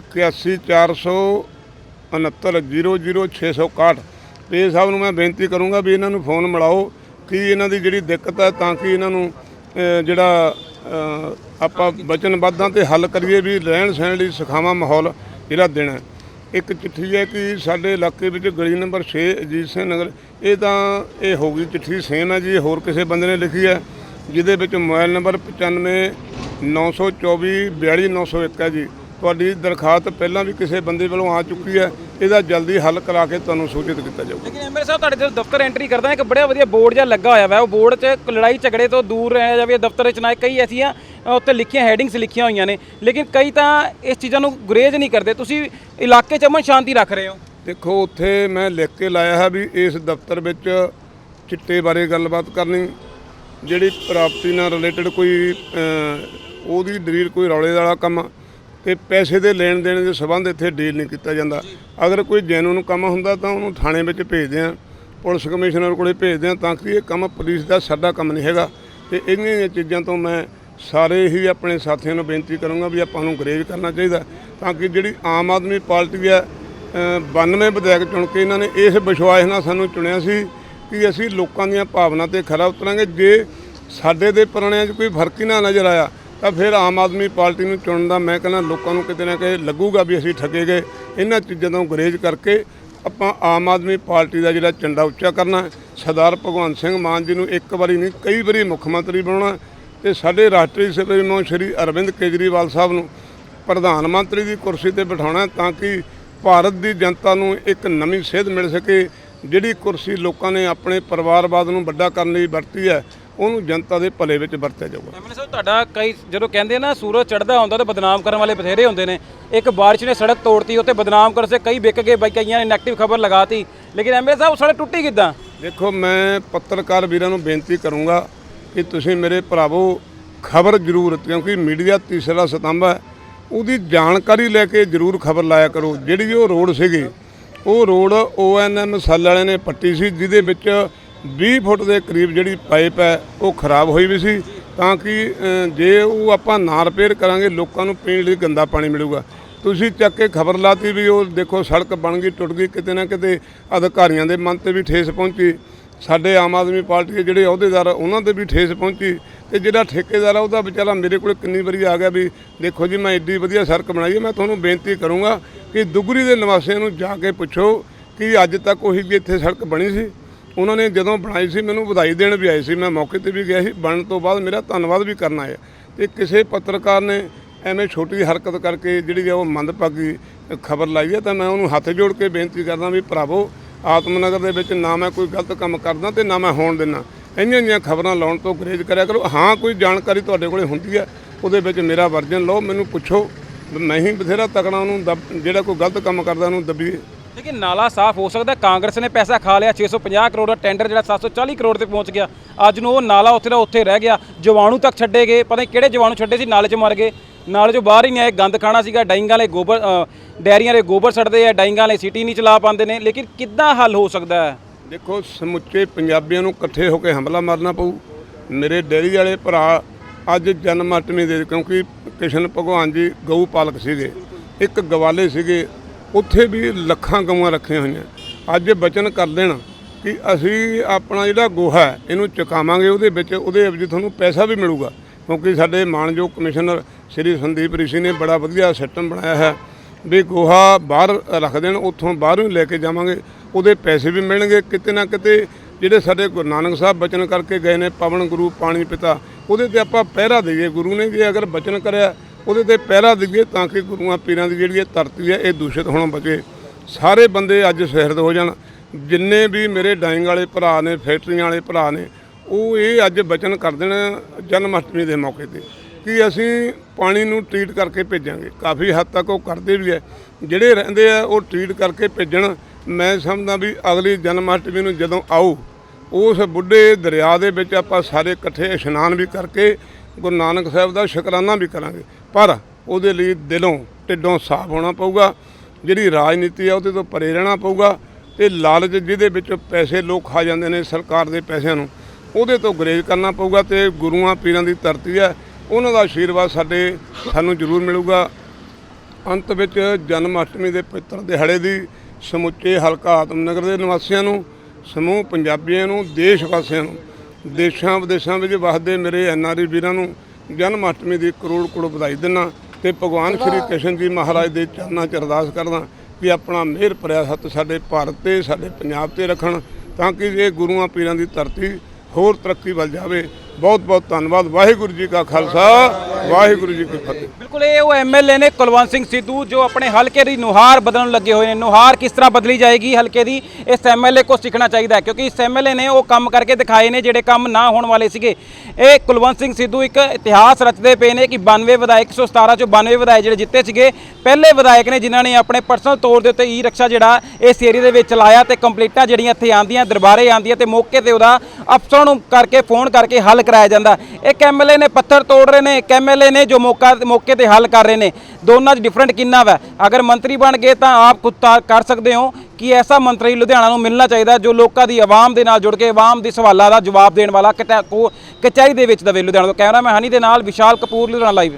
8146900661 ਪੇ ਸਾਹਿਬ ਨੂੰ ਮੈਂ ਬੇਨਤੀ ਕਰੂੰਗਾ ਵੀ ਇਹਨਾਂ ਨੂੰ ਫੋਨ ਮਿਲਾਓ ਕਿ ਇਹਨਾਂ ਦੀ ਜਿਹੜੀ ਦਿੱਕਤ ਹੈ ਤਾਂ ਕਿ ਇਹਨਾਂ ਨੂੰ ਜਿਹੜਾ ਅ, ਆਪਾਂ ਵਚਨਬੱਧਾਂ ਤੇ ਹੱਲ ਕਰੀਏ ਵੀ ਰਹਿਣ ਸਹਿਣ ਲਈ ਸਿਖਾਵਾਂ ਮਾਹੌਲ ਜਿਹੜਾ ਦਿਨ ਹੈ। ਇੱਕ ਚਿੱਠੀ ਹੈ ਕਿ ਸਾਡੇ ਇਲਾਕੇ ਵਿੱਚ ਗਲੀ ਨੰਬਰ 6 ਅਜੀਤ ਸਿੰਘ ਨਗਰ, ਇਹ ਤਾਂ ਇਹ ਹੋ ਗਈ ਚਿੱਠੀ ਸੇਮ ਹੈ ਜੀ, ਹੋਰ ਕਿਸੇ ਬੰਦੇ ਨੇ ਲਿਖੀ ਹੈ, ਜਿਹਦੇ ਵਿੱਚ ਮੋਬਾਈਲ ਨੰਬਰ 95 924 42901 ਹੈ ਜੀ ਤੁਹਾਡੀ ਦਰਖਾਸਤ ਪਹਿਲਾਂ ਵੀ ਕਿਸੇ ਬੰਦੇ ਵੱਲੋਂ ਆ ਚੁੱਕੀ ਹੈ ਇਹਦਾ ਜਲਦੀ ਹੱਲ ਕਰਾ ਕੇ ਤੁਹਾਨੂੰ ਸੂਚਿਤ ਕੀਤਾ ਜਾਊਗਾ। ਲੇਕਿਨ ਐਮਐਲਏ ਸਾਹਿਬ ਤੁਹਾਡੇ ਜਦੋਂ ਦਫ਼ਤਰ ਐਂਟਰੀ ਕਰਦਾ ਇੱਕ ਬੜਾ ਵਧੀਆ ਬੋਰਡ ਜਿਹਾ ਲੱਗਾ ਹੋਇਆ ਵਾ ਉਹ ਬੋਰਡ 'ਚ ਲੜਾਈ ਝਗੜੇ ਤੋਂ ਦੂਰ ਰਹਿਣਾ ਜਾਵੇ ਦਫ਼ਤਰ 'ਚ ਨਾ ਕਈ ਐਸੀਆਂ ਉੱਤੇ ਲਿਖੀਆਂ ਹੈਡਿੰਗਸ ਲਿਖੀਆਂ ਹੋਈਆਂ ਨੇ ਲੇਕਿਨ ਕਈ ਤਾਂ ਇਸ ਚੀਜ਼ਾਂ ਨੂੰ ਗੁਰੇਜ਼ ਨਹੀਂ ਕਰਦੇ। ਤੁਸੀਂ ਇਲਾਕੇ 'ਚ ਅਮਨ ਸ਼ਾਂਤੀ ਰੱਖ ਰਹੇ ਹੋ? ਦੇਖੋ ਉੱਥੇ ਮੈਂ ਲਿਖ ਕੇ ਲਾਇਆ ਹੈ ਵੀ ਇਸ ਦਫ਼ਤਰ ਵਿੱਚ ਚਿੱਟੇ ਬਾਰੇ ਗੱਲਬਾਤ ਕਰਨੀ ਜਿਹੜੀ ਪ੍ਰਾਪਰਟੀ ਨਾਲ ਰਿਲੇਟਡ ਕੋਈ ਉਹਦੀ ਡਰੀਲ ਕੋਈ ਰੌਲੇ ਵਾਲਾ ਕੰਮ ਤੇ ਪੈਸੇ ਦੇ ਲੈਣ ਦੇਣ ਦੇ ਸਬੰਧ ਇੱਥੇ ਡੀਲ ਨਹੀਂ ਕੀਤਾ ਜਾਂਦਾ। ਅਗਰ ਕੋਈ ਜੈਨੂਨ ਕੰਮ ਹੁੰਦਾ ਤਾਂ ਉਹਨੂੰ ਥਾਣੇ ਵਿੱਚ ਭੇਜਦੇ ਆ ਪੁਲਿਸ ਕਮਿਸ਼ਨਰ ਕੋਲੇ ਭੇਜਦੇ ਆ ਤਾਂ ਕਿ ਇਹ ਕੰਮ ਪੁਲਿਸ ਦਾ ਸਾਡਾ ਕੰਮ ਨਹੀਂ ਹੈਗਾ। ਤੇ ਇਹਨਾਂ ਚੀਜ਼ਾਂ ਤੋਂ ਮੈਂ ਸਾਰੇ ਹੀ ਆਪਣੇ ਸਾਥੀਆਂ ਨੂੰ ਬੇਨਤੀ ਕਰੂੰਗਾ ਵੀ ਆਪਾਂ ਨੂੰ ਗਰੇਜ ਕਰਨਾ ਚਾਹੀਦਾ ਤਾਂ ਕਿ ਜਿਹੜੀ ਆਮ ਆਦਮੀ ਪਾਰਟੀ ਹੈ ਅ, 92 ਵਿਧਾਇਕ ਚੁਣ ਕੇ ਇਹਨਾਂ ਨੇ ਇਸ ਵਿਸ਼ਵਾਸ ਨਾਲ ਸਾਨੂੰ ਚੁਣਿਆ ਸੀ ਕਿ ਅਸੀਂ ਲੋਕਾਂ ਦੀਆਂ ਭਾਵਨਾ ਤੇ ਖਰਾ ਉਤਰਾਂਗੇ। ਜੇ ਸਾਡੇ ਦੇ ਪੁਰਾਣਿਆਂ 'ਚ ਕੋਈ ਫ਼ਰਕ ਹੀ ਨਾ ਨਜ਼ਰ ਆਇਆ ਤਾਂ ਫਿਰ ਆਮ ਆਦਮੀ ਪਾਰਟੀ ਨੂੰ ਚੁਣਨ ਦਾ ਮੈਂ ਕਹਿੰਦਾ ਲੋਕਾਂ ਨੂੰ ਕਿਤੇ ਨਾ ਕਿਤੇ ਲੱਗੂਗਾ ਵੀ ਅਸੀਂ ਠੱਗੇ ਗਏ। ਇਹਨਾਂ ਚੀਜ਼ਾਂ ਤੋਂ ਗੁਰੇਜ਼ ਕਰਕੇ ਆਪਾਂ ਆਮ ਆਦਮੀ ਪਾਰਟੀ ਦਾ ਜਿਹੜਾ ਝੰਡਾ ਉੱਚਾ ਕਰਨਾ ਸਰਦਾਰ ਭਗਵੰਤ ਸਿੰਘ ਮਾਨ ਜੀ ਨੂੰ ਇੱਕ ਵਾਰੀ ਨਹੀਂ, ਕਈ ਵਾਰੀ ਮੁੱਖ ਮੰਤਰੀ ਬਣਾਉਣਾ ਹੈ। ਤੇ ਸਾਡੇ ਰਾਸ਼ਟਰੀ ਸੁਪਰੀਮੋ ਸ਼੍ਰੀ ਅਰਵਿੰਦ ਕੇਜਰੀਵਾਲ ਸਾਹਿਬ ਨੂੰ ਪ੍ਰਧਾਨ ਮੰਤਰੀ ਦੀ ਕੁਰਸੀ ਤੇ ਬਿਠਾਉਣਾ ਤਾਂ ਕਿ ਭਾਰਤ ਦੀ ਜਨਤਾ ਨੂੰ ਇੱਕ ਨਵੀਂ ਸੇਧ ਮਿਲ ਸਕੇ। ਜਿਹੜੀ ਕੁਰਸੀ ਲੋਕਾਂ ਨੇ ਆਪਣੇ ਪਰਿਵਾਰਵਾਦ ਨੂੰ ਵੱਡਾ ਕਰਨ ਲਈ ਵਰਤੀ ਹੈ ਉਹਨੂੰ ਜਨਤਾ ਦੇ ਭਲੇ ਵਿੱਚ ਵਰਤਿਆ ਜਾਊਗਾ। ਐਮਐਲਏ ਸਾਹਿਬ ਤੁਹਾਡਾ ਕਈ ਜਦੋਂ ਕਹਿੰਦੇ ਨਾ ਸੂਰਜ ਚੜਦਾ ਹੁੰਦਾ ਤਾਂ ਬਦਨਾਮ ਕਰਨ ਵਾਲੇ ਬਥੇਰੇ ਹੁੰਦੇ ਨੇ। ਇੱਕ ਬਾਰਿਸ਼ ਨੇ ਸੜਕ ਤੋੜਤੀ ਉੱਤੇ ਬਦਨਾਮ ਕਰਨ ਸੇ ਕਈ ਵਿਕ ਗਏ ਬਾਈ ਕਈਆਂ ਨੇ ਨੈਗੇਟਿਵ ਖਬਰ ਲਗਾਤੀ। ਲੇਕਿਨ ਐਮਐਲਏ ਸਾਹਿਬ ਉਹ ਸੜਕ ਟੁੱਟੀ ਕਿੱਦਾਂ? ਦੇਖੋ ਮੈਂ ਪੱਤਰਕਾਰ ਵੀਰਾਂ ਨੂੰ ਬੇਨਤੀ ਕਰੂੰਗਾ ਕਿ ਤੁਸੀਂ ਮੇਰੇ ਭਰਾਵੋ ਖਬਰ ਜ਼ਰੂਰ ਕਿਉਂਕਿ ਮੀਡੀਆ ਤੀਸਰਾ ਸਤੰਭ ਹੈ। ਉਹਦੀ ਜਾਣਕਾਰੀ ਲੈ ਕੇ ਜ਼ਰੂਰ ਖਬਰ ਲਾਇਆ ਕਰੋ। ਜਿਹੜੀ ਉਹ ਰੋਡ ਸੀਗੀ ਉਹ ਰੋਡ ਓਐਨਐਮ ਸੱਲ ਵਾਲਿਆਂ ਨੇ ਪੱਟੀ ਸੀ ਜਿਹਦੇ ਵਿੱਚ 20 ਫੁੱਟ ਦੇ ਕਰੀਬ ਜਿਹੜੀ ਪਾਈਪ ਹੈ ਉਹ ਖਰਾਬ ਹੋਈ ਵੀ ਸੀ। ਤਾਂ ਕਿ ਜੇ ਉਹ ਆਪਾਂ ਨਾ ਰਿਪੇਅਰ ਕਰਾਂਗੇ ਲੋਕਾਂ ਨੂੰ ਪੀਣ ਲਈ ਗੰਦਾ ਪਾਣੀ ਮਿਲੂਗਾ। ਤੁਸੀਂ ਚੱਕ ਕੇ ਖਬਰ ਲਾਤੀ ਵੀ ਉਹ ਦੇਖੋ ਸੜਕ ਬਣ ਗਈ ਟੁੱਟ ਗਈ ਕਿਤੇ ਨਾ ਕਿਤੇ ਅਧਿਕਾਰੀਆਂ ਦੇ ਮਨ ਤੇ ਵੀ ਠੇਸ ਪਹੁੰਚੀ। ਸਾਡੇ ਆਮ ਆਦਮੀ ਪਾਰਟੀ ਦੇ ਜਿਹੜੇ ਅਹੁਦੇਦਾਰ ਆ, ਉਹਨਾਂ ਤੇ ਵੀ ਠੇਸ ਪਹੁੰਚੀ। ਤੇ ਜਿਹੜਾ ਠੇਕੇਦਾਰ ਆ ਉਹਦਾ ਵਿਚਾਰਾ ਮੇਰੇ ਕੋਲ ਕਿੰਨੀ ਵਾਰੀ ਆ ਗਿਆ ਵੀ ਦੇਖੋ ਜੀ ਮੈਂ ਏਡੀ ਵਧੀਆ ਸੜਕ ਬਣਾਈ ਹੈ ਮੈਂ ਤੁਹਾਨੂੰ ਬੇਨਤੀ ਕਰੂੰਗਾ ਕਿ ਦੁਗਰੀ ਦੇ ਨਿਵਾਸੀਆਂ ਨੂੰ ਜਾ ਕੇ ਪੁੱਛੋ ਕਿ ਅੱਜ ਤੱਕ ਉਹੀ ਵੀ ਇੱਥੇ ਸੜਕ ਬਣੀ ਸੀ। ਉਹਨਾਂ ਨੇ ਜਦੋਂ ਬਣਾਈ ਸੀ, ਮੈਨੂੰ ਵਧਾਈ ਦੇਣ ਵੀ ਆਏ ਸੀ। ਮੈਂ ਮੌਕੇ ਤੇ ਵੀ ਗਿਆ ਸੀ। ਬਣਨ ਤੋਂ ਬਾਅਦ ਮੇਰਾ ਧੰਨਵਾਦ ਵੀ ਕਰਨਾ ਆਇਆ। ਤੇ ਕਿਸੇ ਪੱਤਰਕਾਰ ਨੇ ਐਵੇਂ ਛੋਟੀ ਹਰਕਤ ਕਰਕੇ ਜਿਹੜੀ ਆ ਉਹ ਮੰਦਭਾਗੀ ਖਬਰ ਲਾਈ ਹੈ ਤਾਂ ਮੈਂ ਉਹਨੂੰ ਹੱਥ ਜੋੜ ਕੇ ਬੇਨਤੀ ਕਰਦਾ ਵੀ ਭਰਾਵੋ, ਆਤਮਨਗਰ ਦੇ ਵਿੱਚ ਨਾ ਮੈਂ ਕੋਈ ਗਲਤ ਕੰਮ ਕਰਦਾ ਤੇ ਨਾ ਮੈਂ ਹੋਣ ਦਿੰਦਾ ਇੰਨੀਆਂ ਇੰਨੀਆਂ ਖਬਰਾਂ ਲਾਉਣ ਤੋਂ ਗਰੇਜ ਕਰਿਆ ਕਰੋ। ਹਾਂ, ਕੋਈ ਜਾਣਕਾਰੀ ਤੁਹਾਡੇ ਕੋਲੇ ਹੁੰਦੀ ਹੈ ਉਹਦੇ ਵਿੱਚ ਮੇਰਾ ਵਰਜਨ ਲਓ। ਮੈਨੂੰ ਪੁੱਛੋ, ਮੈਂ ਹੀ ਬਥੇਰਾ ਤਕੜਾ ਉਹਨੂੰ ਦੱਬ- ਜਿਹੜਾ ਕੋਈ ਗਲਤ ਕੰਮ ਕਰਦਾ ਉਹਨੂੰ ਦੱਬੀ ਲੇਕਿਨ ਨਾਲਾ ਸਾਫ਼ ਹੋ ਸਕਦਾ ਕਾਂਗਰਸ ਨੇ ਪੈਸਾ ਖਾ ਲਿਆ 650 ਕਰੋੜ ਦਾ ਟੈਂਡਰ ਜਿਹੜਾ 740 ਕਰੋੜ ਤੇ ਪਹੁੰਚ ਗਿਆ। ਅੱਜ ਨੂੰ ਉਹ ਨਾਲਾ ਉੱਥੇ ਦਾ ਉੱਥੇ ਰਹਿ ਗਿਆ। ਜਵਾਣੂ ਤੱਕ ਛੱਡੇ ਗਏ। ਪਤਾ ਨਹੀਂ ਕਿਹੜੇ ਜਵਾਣੂ ਛੱਡੇ ਸੀ ਨਾਲੇ 'ਚ ਮਰ ਗਏ। ਨਾਲੇ 'ਚੋਂ ਬਾਹਰ ਹੀ ਨਹੀਂ ਆਏ। ਗੰਦ ਖਾਣਾ ਸੀਗਾ ਡਾਈਂਗਾਂ ਵਾਲੇ ਗੋਬਰ ਅ, ਡੈਰੀਆਂ ਦੇ ਗੋਬਰ ਛੱਡਦੇ ਆ ਡਾਈਂਗਾਂ ਵਾਲੇ ਸਿਟੀ ਨਹੀਂ ਚਲਾ ਪਾਉਂਦੇ ਨੇ। ਲੇਕਿਨ ਕਿੱਦਾਂ ਹੱਲ ਹੋ ਸਕਦਾ ਹੈ? ਦੇਖੋ ਸਮੁੱਚੇ ਪੰਜਾਬੀਆਂ ਨੂੰ ਇਕੱਠੇ ਹੋ ਕੇ ਹਮਲਾ ਮਾਰਨਾ ਪਊ। ਮੇਰੇ ਡੇਰੀ ਵਾਲੇ ਭਰਾ ਅੱਜ ਜਨਮ ਅਸ਼ਟਮੀ ਦੇ ਕਿਉਂਕਿ ਕ੍ਰਿਸ਼ਨ ਭਗਵਾਨ ਜੀ ਗਊ ਪਾਲਕ ਸੀਗੇ। ਇੱਕ ਗਵਾਲੇ ਸੀਗੇ। ਉੱਥੇ ਵੀ ਲੱਖਾਂ ਗਊਆਂ ਰੱਖੀਆਂ ਹੋਈਆਂ। ਅੱਜ ਬਚਨ ਕਰ ਦੇਣ ਕਿ ਅਸੀਂ ਆਪਣਾ ਜਿਹੜਾ ਗੋਹਾ ਇਹਨੂੰ ਚੁਕਾਵਾਂਗੇ, ਉਹਦੇ ਵਿੱਚ ਉਹਦੇ ਵਿੱਚ ਤੁਹਾਨੂੰ ਪੈਸਾ ਵੀ ਮਿਲੂਗਾ। ਕਿਉਂਕਿ ਸਾਡੇ ਮਾਨਯੋਗ ਕਮਿਸ਼ਨਰ ਸ਼੍ਰੀ ਸੰਦੀਪ ਰਿਸ਼ੀ ਨੇ ਬੜਾ ਵਧੀਆ ਸਿਸਟਮ ਬਣਾਇਆ ਹੈ ਵੀ ਗੋਹਾ ਬਾਹਰ ਰੱਖ ਦੇਣ, ਉੱਥੋਂ ਬਾਹਰੋਂ ਹੀ ਲੈ ਕੇ ਜਾਵਾਂਗੇ, ਉਹਦੇ ਪੈਸੇ ਵੀ ਮਿਲਣਗੇ। ਕਿਤੇ ਨਾ ਕਿਤੇ ਜਿਹੜੇ ਸਾਡੇ ਗੁਰੂ ਨਾਨਕ ਸਾਹਿਬ ਬਚਨ ਕਰਕੇ ਗਏ ਨੇ, ਪਵਨ ਗੁਰੂ, ਪਾਣੀ ਪਿਤਾ, ਉਹਦੇ ਤੇ ਆਪਾਂ ਪਹਿਰਾ ਦਈਏ। ਗੁਰੂ ਨੇ ਜੇ ਅਗਰ ਬਚਨ ਕਰਿਆ ਉਹਦੇ ਤੇ ਪਹਿਰਾ ਦਈਏ ਤਾਂ ਕਿ ਗੁਰੂਆਂ ਪੀਰਾਂ ਦੀ ਜਿਹੜੀ ਇਹ ਧਰਤੀ ਹੈ, ਇਹ ਦੂਸ਼ਿਤ ਹੋਣੋਂ ਬਚੇ। ਸਾਰੇ ਬੰਦੇ ਅੱਜ ਸਿਰਦ ਹੋ ਜਾਣ। ਜਿੰਨੇ ਵੀ ਮੇਰੇ ਡਾਈਂਗ ਵਾਲੇ ਭਰਾ ਨੇ, ਫੈਕਟਰੀਆਂ ਵਾਲੇ ਭਰਾ ਨੇ, ਉਹ ਇਹ ਅੱਜ ਬਚਨ ਕਰ ਦੇਣ ਜਨਮ ਅਸ਼ਟਮੀ ਦੇ ਮੌਕੇ ਤੇ। ਕਿ ਅਸੀਂ ਪਾਣੀ ਨੂੰ ਟ੍ਰੀਟ ਕਰਕੇ ਭੇਜਾਂਗੇ। ਕਾਫੀ ਹੱਦ ਤੱਕ ਉਹ ਕਰਦੇ ਵੀ ਹੈ। ਜਿਹੜੇ ਰਹਿੰਦੇ ਆ, ਉਹ ਟ੍ਰੀਟ ਕਰਕੇ ਭੇਜਣ। ਮੈਂ ਸਮਝਦਾ ਵੀ ਅਗਲੀ ਜਨਮ ਅਸ਼ਟਮੀ ਨੂੰ ਜਦੋਂ ਆਓ ਉਸ ਬੁੱਢੇ ਦਰਿਆ ਦੇ ਵਿੱਚ ਆਪਾਂ ਸਾਰੇ ਇਕੱਠੇ ਇਸ਼ਨਾਨ ਵੀ ਕਰਕੇ ਗੁਰੂ ਨਾਨਕ ਸਾਹਿਬ ਦਾ ਸ਼ੁਕਰਾਨਾ ਵੀ ਕਰਾਂਗੇ। ਪਰ ਉਹਦੇ ਲਈ ਦਿਲੋਂ, ਢਿੱਡੋਂ ਸਾਫ਼ ਹੋਣਾ ਪਊਗਾ, ਜਿਹੜੀ ਰਾਜਨੀਤੀ ਆ ਉਹਦੇ ਤੋਂ ਪਰੇ ਰਹਿਣਾ ਪਊਗਾ ਤੇ ਲਾਲਚ ਜਿਹਦੇ ਵਿੱਚ ਪੈਸੇ ਲੋਕ ਖਾ ਜਾਂਦੇ ਨੇ ਸਰਕਾਰ ਦੇ ਪੈਸਿਆਂ ਨੂੰ, ਉਹਦੇ ਤੋਂ ਗਰੇਜ ਕਰਨਾ ਪਊਗਾ ਤੇ ਗੁਰੂਆਂ ਪੀਰਾਂ ਦੀ ਧਰਤੀ ਹੈ, ਉਹਨਾਂ ਦਾ ਆਸ਼ੀਰਵਾਦ ਸਾਡੇ ਸਾਨੂੰ ਜ਼ਰੂਰ ਮਿਲੂਗਾ। ਅੰਤ ਵਿੱਚ ਜਨਮ ਅਸ਼ਟਮੀ ਦੇ ਪਿੱਤਰ ਦਿਹਾੜੇ ਦੀ ਸਮੁੱਚੇ ਹਲਕਾ ਆਤਮਨਗਰ ਦੇ ਨਿਵਾਸੀਆਂ ਨੂੰ, ਸਮੂਹ ਪੰਜਾਬੀਆਂ ਨੂੰ, ਦੇਸ਼ ਵਾਸੀਆਂ ਨੂੰ ਦੇਸ਼ਾਂ ਵਿਦੇਸ਼ਾਂ ਵਿੱਚ ਵਸਦੇ ਮੇਰੇ ਐਨਆਰਈ ਵੀਰਾਂ ਨੂੰ ਜਨਮ ਅਸ਼ਟਮੀ ਦੀ ਕਰੋੜ ਕਰੋੜ ਵਧਾਈ ਦਿੰਦਾ ਤੇ ਭਗਵਾਨ ਸ਼੍ਰੀ ਕ੍ਰਿਸ਼ਨ ਜੀ ਮਹਾਰਾਜ ਦੇ ਚਰਨਾਂ 'ਚ ਅਰਦਾਸ ਕਰਦਾ ਕਿ ਆਪਣਾ ਮਿਹਰ ਭਰਿਆ ਹੱਥ ਸਾਡੇ ਭਾਰਤ ਤੇ ਸਾਡੇ ਪੰਜਾਬ ਤੇ ਰੱਖਣ ਤਾਂ ਕਿ ਇਹ ਗੁਰੂਆਂ ਪੀਰਾਂ ਦੀ ਧਰਤੀ ਹੋਰ ਤਰੱਕੀ ਵੱਲ ਜਾਵੇ। ਬਹੁਤ ਬਹੁਤ ਧੰਨਵਾਦ, ਵਾਹਿਗੁਰੂ ਜੀ ਕਾ ਖਾਲਸਾ, ਵਾਹਿਗੁਰੂ ਜੀ ਕੀ ਫਤਿਹ। ਬਿਲਕੁਲ ਇਹ ਉਹ ਐਮਐਲਏ ਨੇ ਕੁਲਵੰਤ ਸਿੰਘ ਸਿੱਧੂ, ਜੋ ਆਪਣੇ ਹਲਕੇ ਦੀ ਨੁਹਾਰ ਬਦਲਣ ਲੱਗੇ ਹੋਏ ਨੇ। ਨੁਹਾਰ ਕਿਸ ਤਰ੍ਹਾਂ ਬਦਲੀ ਜਾਏਗੀ ਹਲਕੇ ਦੀ, ਇਸ ਐਮਐਲਏ ਕੋ ਸਿੱਖਣਾ ਚਾਹੀਦਾ ਕਿਉਂਕਿ ਇਸ ਐਮਐਲਏ ਨੇ ਉਹ ਕੰਮ ਕਰਕੇ ਦਿਖਾਏ ਨੇ ਜਿਹੜੇ ਕੰਮ ਨਾ ਹੋਣ ਵਾਲੇ ਸੀਗੇ। ਇਹ ਕੁਲਵੰਤ ਸਿੰਘ ਸਿੱਧੂ ਇੱਕ ਇਤਿਹਾਸ ਰਚਦੇ ਪਏ ਨੇ ਕਿ 92 ਵਿਧਾਇਕ 117 ਚੋਂ 92 ਵਿਧਾਇਕ ਜਿਹੜੇ ਜਿੱਤੇ ਸੀਗੇ। ਪਹਿਲੇ ਵਿਧਾਇਕ ਨੇ ਜਿਨ੍ਹਾਂ ਨੇ ਆਪਣੇ ਪਰਸਨਲ ਤੌਰ ਦੇ ਉੱਤੇ ਈ ਰਕਸ਼ਾ ਜਿਹੜਾ ਇਸ ਏਰੀਆ ਦੇ ਵਿੱਚ ਚਲਾਇਆ ਤੇ ਕੰਪਲੀਟਾਂ ਜਿਹੜੀਆਂ ਇੱਥੇ ਆਂਦੀਆਂ ਦਰਬਾਰੇ ਆਂਦੀਆਂ ਤੇ ਮੌਕੇ ਤੇ ਉਹਦਾ ਅਫਸਰਾਂ ਨੂੰ ਕਰਕੇ, ਫੋਨ ਕਰਕੇ ਹੱਲ ਕਰਾਇਆ ਜਾਂਦਾ। ਇੱਕ ਐਮਐਲਏ ਨੇ ਪੱਥਰ ਤੋੜ ਰਹੇ ਨੇ, ਇੱਕ ਐਮਐਲਏ ਨੇ ਜੋ ਮੌਕਾ, ਮੌਕੇ ਤੇ ਹੱਲ ਕਰ ਰਹੇ ਨੇ। ਦੋਨਾਂ 'ਚ ਡਿਫਰੈਂਟ ਕਿੰਨਾ ਵਾ। ਅਗਰ ਮੰਤਰੀ ਬਣ ਗਏ ਤਾਂ ਆਪ ਖੁਦ ਤਾਂ ਕਰ ਸਕਦੇ ਹੋ ਕਿ ਐਸਾ ਮੰਤਰੀ ਲੁਧਿਆਣਾ ਨੂੰ ਮਿਲਣਾ ਚਾਹੀਦਾ ਜੋ ਲੋਕਾਂ ਦੀ ਆਵਾਮ ਦੇ ਨਾਲ ਜੁੜ ਕੇ, ਆਵਾਮ ਦੀ ਸਵਾਲਾਂ ਦਾ ਜਵਾਬ ਦੇਣ ਵਾਲਾ ਕਟਾ- ਕਚਹਿਰੀ ਦੇ ਵਿੱਚ ਦਵੇ ਲੁਧਿਆਣਾ ਤੋਂ। ਕੈਮਰਾਮੈ ਹਨੀ ਦੇ ਨਾਲ ਵਿਸ਼ਾਲ ਕਪੂਰ ਲੁਧਿਆਣਾ ਲਾਈਵ